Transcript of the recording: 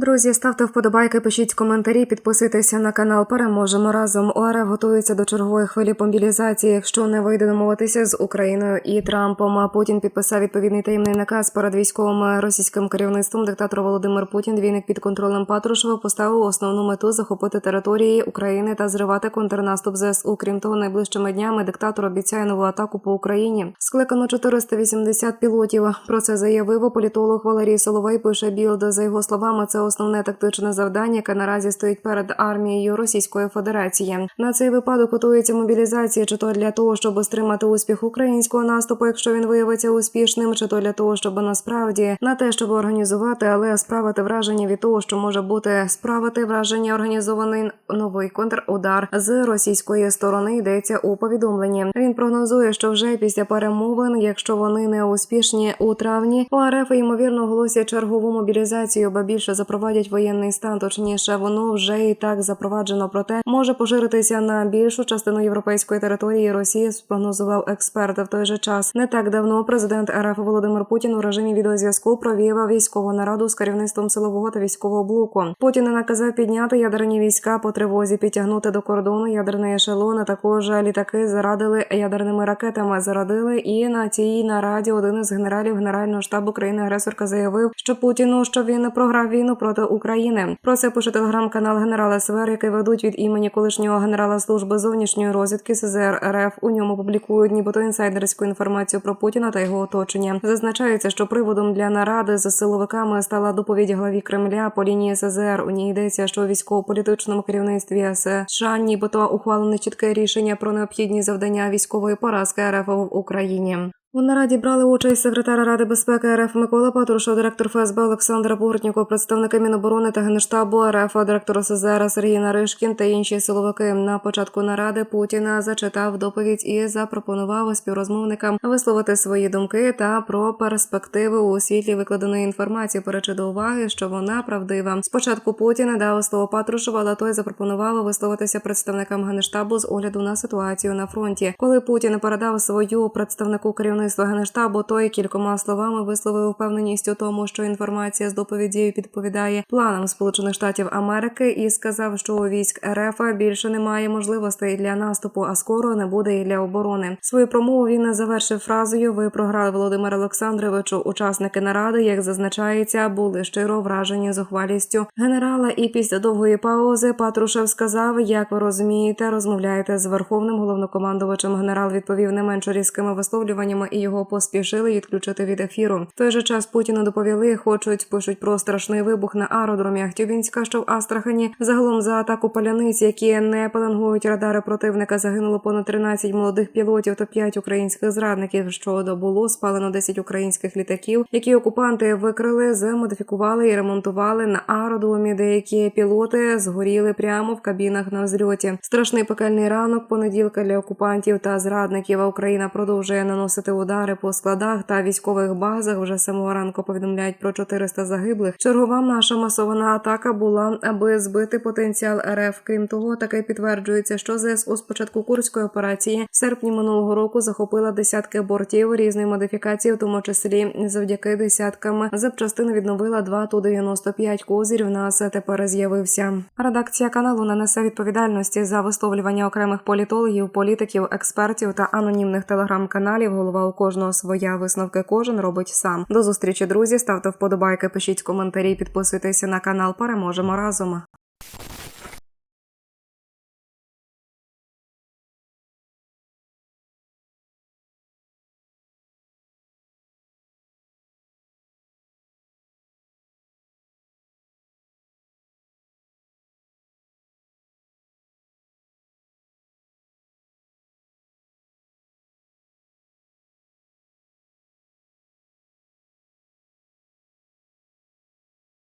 Друзі, ставте вподобайки, пишіть коментарі, підписуйтеся на канал. Переможемо разом. ОРФ готується до чергової хвилі мобілізації. Якщо не вийде домовитися з Україною і Трампом. А Путін підписав відповідний таємний наказ перед військовим російським керівництвом. Диктатор Володимир Путін, двійник під контролем Патрушева, поставив основну мету захопити території України та зривати контрнаступ ЗСУ. Крім того, найближчими днями диктатор обіцяє нову атаку по Україні. Скликано 480 пілотів. Про це заявив політолог Валерій Соловей. Пише Білд. За його словами, це основне тактичне завдання, яке наразі стоїть перед армією Російської Федерації. На цей випадок готується мобілізація, чи то для того, щоб стримати успіх українського наступу, якщо він виявиться успішним, чи то для того, щоб насправді на те, щоб організувати, але справити враження від того, що може бути справити враження організований новий контрудар з російської сторони. Йдеться у повідомленні. Він прогнозує, що вже після перемовин, якщо вони не успішні у травні, ОРФ ймовірно оголосять чергову мобілізацію, ба більше запровадять воєнний стан. Точніше, воно вже і так запроваджено. Проте може поширитися на більшу частину європейської території. Росії спрогнозував експерт. В той же час не так давно президент РФ Володимир Путін у режимі відеозв'язку провів військову нараду з керівництвом силового та військового блоку. Путін наказав підняти ядерні війська по тривозі, підтягнути до кордону ядерний ешелон. а Також літаки зарадили ядерними ракетами. Зарадили і на цій нараді один із генералів генерального штабу країни агресорка заявив, що Путіну що він програв війну проти України. Про це пише телеграм-канал генерала СВР, який ведуть від імені колишнього генерала служби зовнішньої розвідки СЗР РФ. У ньому публікують нібито інсайдерську інформацію про Путіна та його оточення. Зазначається, що приводом для наради з силовиками стала доповідь главі Кремля по лінії СЗР. У ній йдеться, що військово-політичному керівництві США нібито ухвалене чітке рішення про необхідні завдання військової поразки РФ в Україні. У нараді брали участь секретар Ради безпеки РФ Микола Патрушев, директор ФСБ Олександр Бортніков, представники Міноборони та Генштабу РФ, директор СЗР Сергій Наришкін та інші силовики. На початку наради Путіна зачитав доповідь і запропонував співрозмовникам висловити свої думки та про перспективи у світлі викладеної інформації. Беречи до уваги, що вона правдива. Спочатку Путін дав слово Патрушеву, але той запропонував висловитися представникам Генштабу з огляду на ситуацію на фронті. Коли Путін передав свою представнику керівництва Генштабу, той кількома словами висловив впевненість у тому, що інформація з доповіді відповідає планам Сполучених Штатів Америки, і сказав, що у військ РФ більше немає можливостей для наступу, а скоро не буде і для оборони. Свою промову він завершив фразою: Ви програли Володимир Олександровичу. Учасники наради, як зазначається, були щиро вражені зухвалістю генерала. І після довгої паузи Патрушев сказав: Як ви розумієте, розмовляєте з верховним головнокомандувачем. Генерал відповів не менш різкими висловлюваннями, і його поспішили відключити від ефіру. В той же час Путіну доповіли, хочуть пишуть про страшний вибух на аеродромі Ахтюбінська, що в Астрахані. Загалом за атаку паляниць, які не пеленгують радари противника, загинуло понад 13 молодих пілотів та 5 українських зрадників. Щодо було спалено 10 українських літаків, які окупанти викрили, замодифікували і ремонтували на аеродромі. Деякі пілоти згоріли прямо в кабінах на взльоті. Страшний пекельний ранок понеділка для окупантів та зрадників. А Україна продовжує наносити удари по складах та військових базах. Вже самого ранку повідомляють про 400 загиблих. Чергова наша масована атака була, аби збити потенціал РФ. Крім того, таке підтверджується, що ЗСУ з початку курської операції в серпні минулого року захопила десятки бортів різної модифікації, в тому числі завдяки десяткам запчастин відновила два ту 95 козирів. В нас тепер з'явився. Редакція каналу не несе відповідальності за висловлювання окремих політологів, політиків, експертів та анонімних телеграм-каналів. Голова у кожного своя висновки кожен робить сам. До зустрічі, друзі. Ставте вподобайки, пишіть коментарі, підписуйтеся на канал. Переможемо разом.